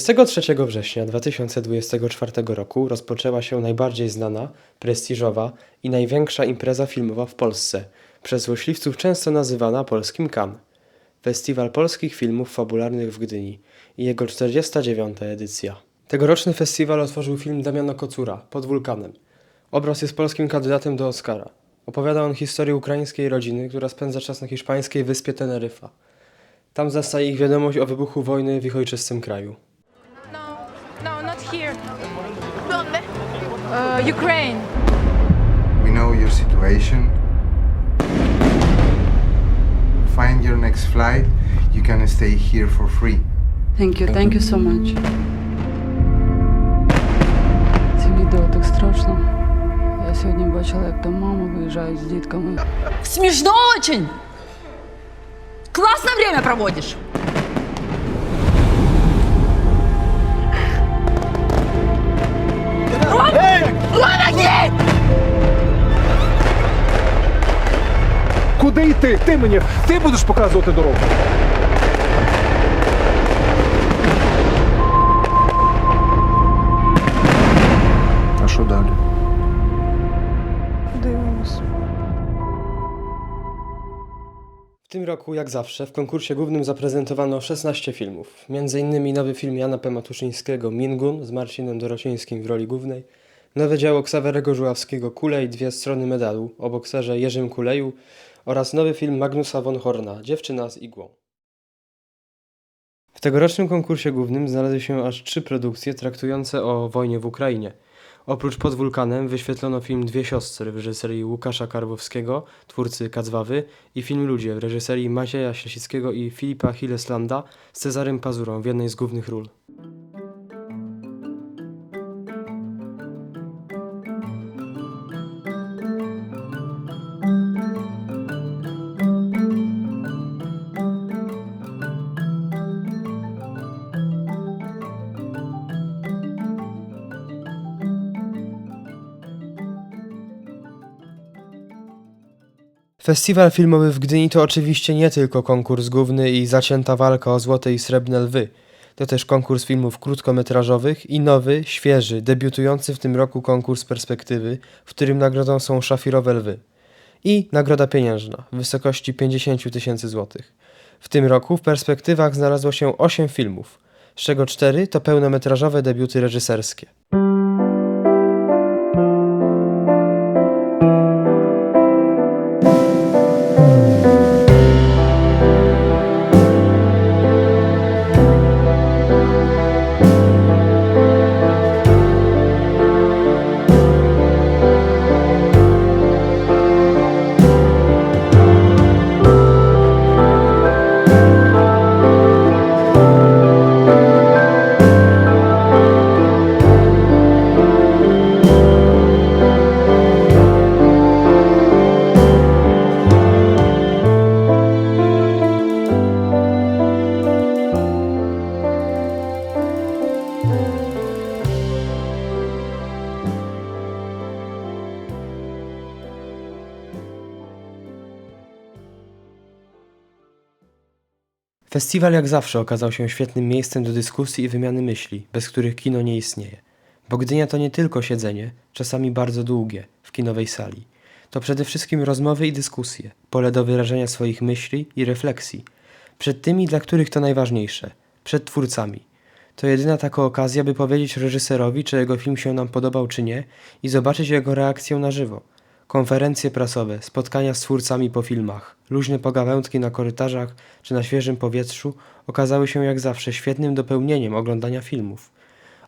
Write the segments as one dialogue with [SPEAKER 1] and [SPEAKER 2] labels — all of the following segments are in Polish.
[SPEAKER 1] 23 września 2024 roku rozpoczęła się najbardziej znana, prestiżowa i największa impreza filmowa w Polsce, przez złośliwców często nazywana polskim Cannes. Festiwal Polskich Filmów Fabularnych w Gdyni i jego 49. edycja. Tegoroczny festiwal otworzył film Damiana Kocura, Pod wulkanem. Obraz jest polskim kandydatem do Oscara. Opowiada on historię ukraińskiej rodziny, która spędza czas na hiszpańskiej wyspie Teneryfa. Tam zastaje ich wiadomość o wybuchu wojny w ich ojczystym kraju.
[SPEAKER 2] Uh, Ukraine.
[SPEAKER 3] We know your situation. Find your next flight. You can stay here for free.
[SPEAKER 4] Thank you, thank you so much. Це відео так страшно. Я сьогодні бачила, як там мама виїжджає з дітками.
[SPEAKER 5] Смешно очень! Классно время проводишь!
[SPEAKER 6] Куди йти? Ти мені, ти будеш показувати дорогу.
[SPEAKER 3] А що далі?
[SPEAKER 4] Дивимось.
[SPEAKER 1] W tym roku, jak zawsze, w konkursie głównym zaprezentowano 16 filmów. Między innymi nowy film Jana P. Matuszyńskiego Mingun z Marcinem Dorocińskim w roli głównej, nowe dzieło Ksawerego Żuławskiego Kule i dwie strony medalu o bokserze Jerzym Kuleju oraz nowy film Magnusa von Horna Dziewczyna z igłą. W tegorocznym konkursie głównym znalazły się aż trzy produkcje traktujące o wojnie w Ukrainie. Oprócz Pod wulkanem wyświetlono film Dwie siostry w reżyserii Łukasza Karwowskiego, twórcy Kacwawy i film Ludzie w reżyserii Macieja Ślesickiego i Filipa Hilleslanda z Cezarym Pazurą w jednej z głównych ról. Festiwal filmowy w Gdyni to oczywiście nie tylko konkurs główny i zacięta walka o złote i srebrne lwy. To też konkurs filmów krótkometrażowych i nowy, świeży, debiutujący w tym roku konkurs perspektywy, w którym nagrodą są szafirowe lwy. I nagroda pieniężna w wysokości 50 000 tysięcy złotych. W tym roku w perspektywach znalazło się 8 filmów, z czego 4 to pełnometrażowe debiuty reżyserskie. Festiwal jak zawsze okazał się świetnym miejscem do dyskusji i wymiany myśli, bez których kino nie istnieje. Bo Gdynia to nie tylko siedzenie, czasami bardzo długie, w kinowej sali. To przede wszystkim rozmowy i dyskusje, pole do wyrażenia swoich myśli i refleksji. Przed tymi, dla których to najważniejsze, przed twórcami. To jedyna taka okazja, by powiedzieć reżyserowi, czy jego film się nam podobał, czy nie, i zobaczyć jego reakcję na żywo. Konferencje prasowe, spotkania z twórcami po filmach, luźne pogawędki na korytarzach czy na świeżym powietrzu okazały się jak zawsze świetnym dopełnieniem oglądania filmów.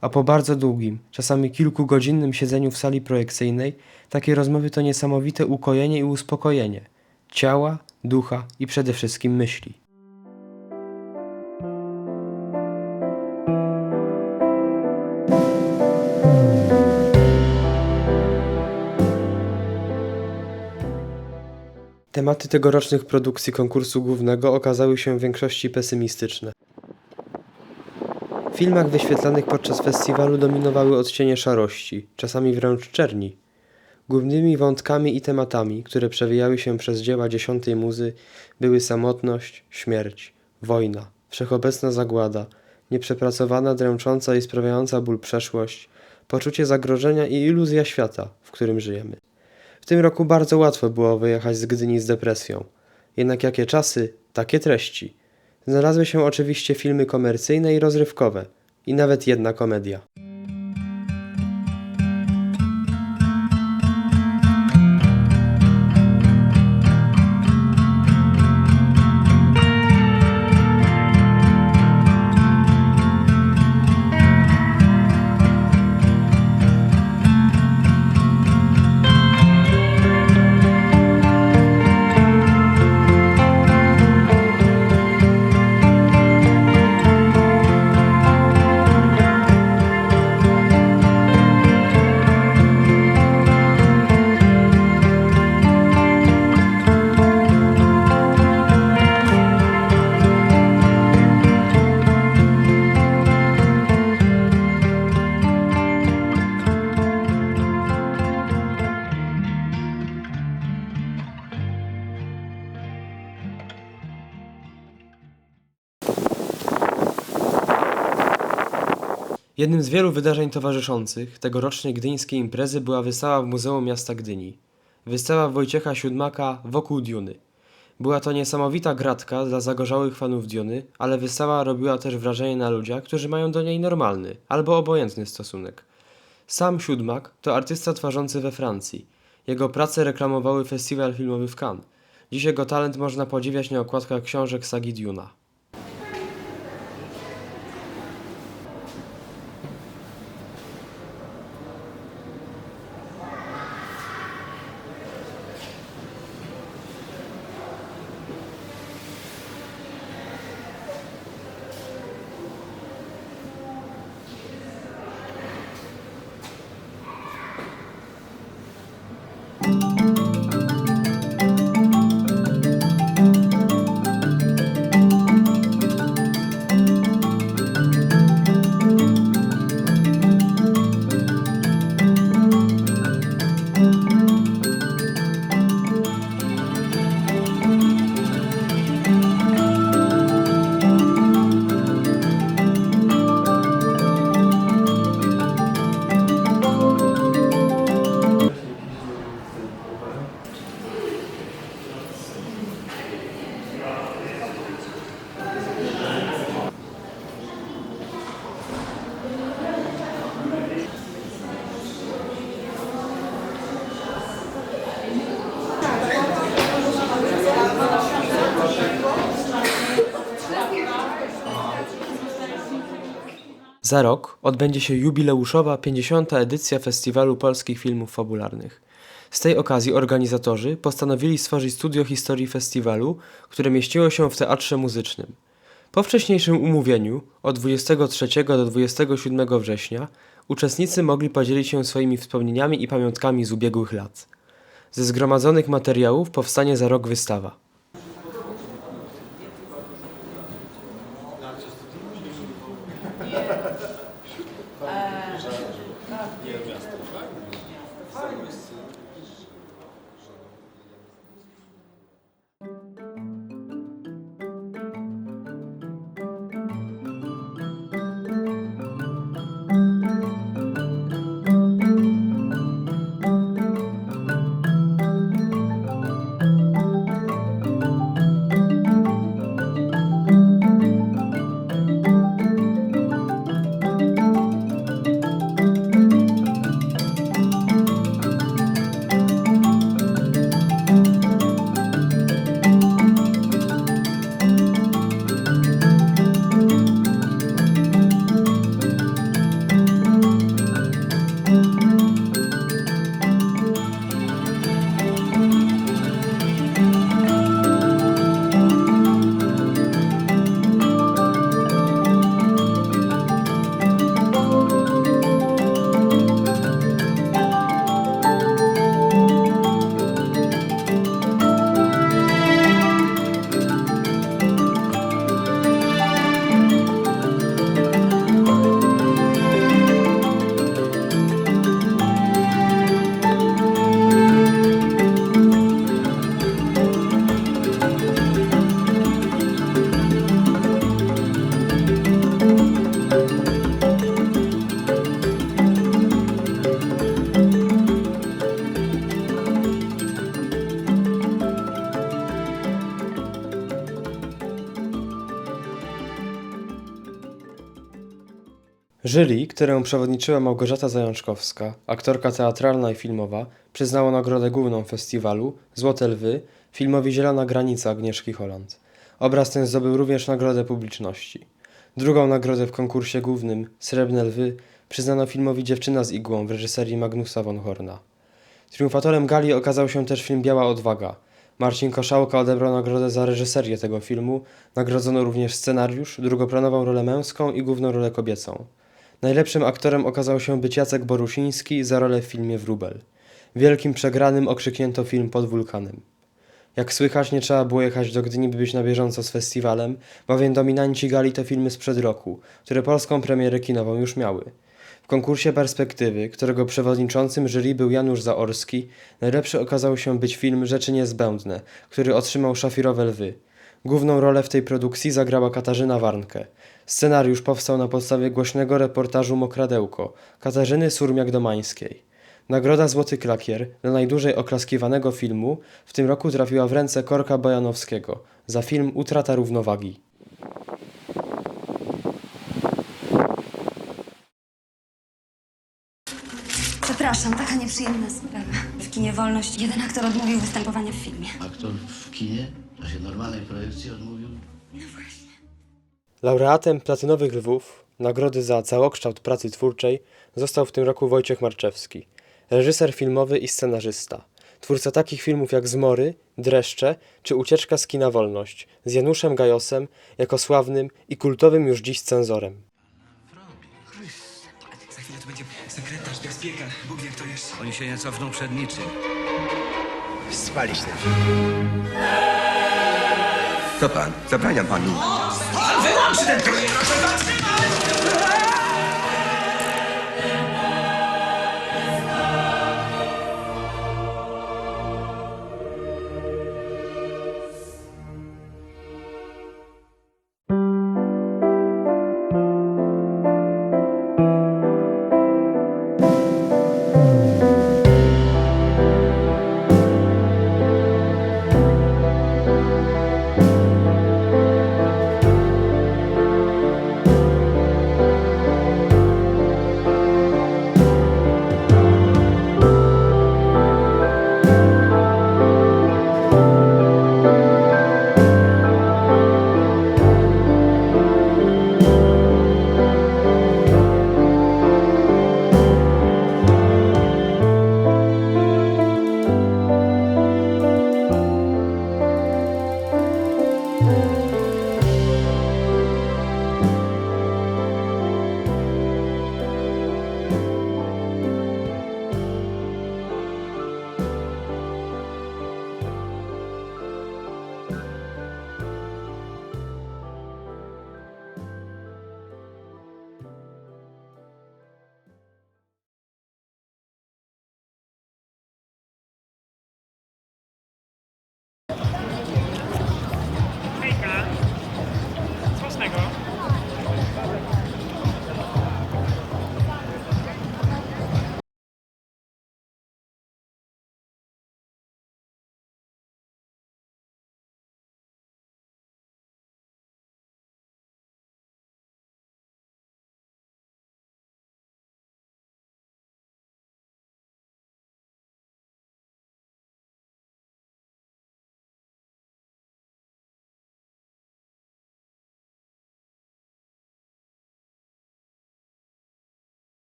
[SPEAKER 1] A po bardzo długim, czasami kilkugodzinnym siedzeniu w sali projekcyjnej, takie rozmowy to niesamowite ukojenie i uspokojenie ciała, ducha i przede wszystkim myśli. Tematy tegorocznych produkcji konkursu głównego okazały się w większości pesymistyczne. W filmach wyświetlanych podczas festiwalu dominowały odcienie szarości, czasami wręcz czerni. Głównymi wątkami i tematami, które przewijały się przez dzieła dziesiątej muzy, były samotność, śmierć, wojna, wszechobecna zagłada, nieprzepracowana, dręcząca i sprawiająca ból przeszłość, poczucie zagrożenia i iluzja świata, w którym żyjemy. W tym roku bardzo łatwo było wyjechać z Gdyni z depresją. Jednak jakie czasy, takie treści. Znalazły się oczywiście filmy komercyjne i rozrywkowe, i nawet jedna komedia. Jednym z wielu wydarzeń towarzyszących tegorocznej gdyńskiej imprezy była wystawa w Muzeum Miasta Gdyni. Wystawa Wojciecha Siódmaka Wokół Diony. Była to niesamowita gratka dla zagorzałych fanów Diony, ale wystawa robiła też wrażenie na ludziach, którzy mają do niej normalny albo obojętny stosunek. Sam Siódmak to artysta tworzący we Francji. Jego prace reklamowały festiwal filmowy w Cannes. Dziś jego talent można podziwiać na okładkach książek sagi Duna. Za rok odbędzie się jubileuszowa 50. edycja Festiwalu Polskich Filmów Fabularnych. Z tej okazji organizatorzy postanowili stworzyć studio historii festiwalu, które mieściło się w Teatrze Muzycznym. Po wcześniejszym umówieniu od 23 do 27 września uczestnicy mogli podzielić się swoimi wspomnieniami i pamiątkami z ubiegłych lat. Ze zgromadzonych materiałów powstanie za rok wystawa. Jury, któremu przewodniczyła Małgorzata Zajączkowska, aktorka teatralna i filmowa, przyznało nagrodę główną festiwalu Złote Lwy filmowi Zielona Granica Agnieszki Holland. Obraz ten zdobył również nagrodę publiczności. Drugą nagrodę w konkursie głównym Srebrne Lwy przyznano filmowi Dziewczyna z igłą w reżyserii Magnusa von Horna. Triumfatorem gali okazał się też film Biała Odwaga. Marcin Koszałka odebrał nagrodę za reżyserię tego filmu, nagrodzono również scenariusz, drugoplanową rolę męską i główną rolę kobiecą. Najlepszym aktorem okazał się być Jacek Borusiński za rolę w filmie Wróbel. Wielkim przegranym okrzyknięto film pod wulkanem. Jak słychać, nie trzeba było jechać do Gdyni, by być na bieżąco z festiwalem, bowiem dominanci gali to filmy sprzed roku, które polską premierę kinową już miały. W konkursie Perspektywy, którego przewodniczącym jury był Janusz Zaorski, najlepszy okazał się być film Rzeczy Niezbędne, który otrzymał szafirowe lwy. Główną rolę w tej produkcji zagrała Katarzyna Warnke. Scenariusz powstał na podstawie głośnego reportażu Mokradełko Katarzyny Surmiak-Domańskiej. Nagroda Złoty Klakier dla najdłużej oklaskiwanego filmu w tym roku trafiła w ręce Korka Bojanowskiego za film Utrata równowagi.
[SPEAKER 7] Przepraszam, taka nieprzyjemna sprawa. W kinie Wolność jeden aktor odmówił występowania w filmie.
[SPEAKER 8] Aktor w kinie? To się normalnej projekcji odmówił?
[SPEAKER 1] Laureatem Platynowych Lwów, nagrody za całokształt pracy twórczej, został w tym roku Wojciech Marczewski, reżyser filmowy i scenarzysta. Twórca takich filmów jak Zmory, Dreszcze czy Ucieczka z kina Wolność z Januszem Gajosem jako sławnym i kultowym już dziś cenzorem.
[SPEAKER 9] Za chwilę to będzie sekretarz, bezpieka, Bóg wie kto jeszcze.
[SPEAKER 8] Oni się nie cofną przed niczym.
[SPEAKER 9] Spalić ten film. Co pan? Zabraniam panu. よろしくお願いします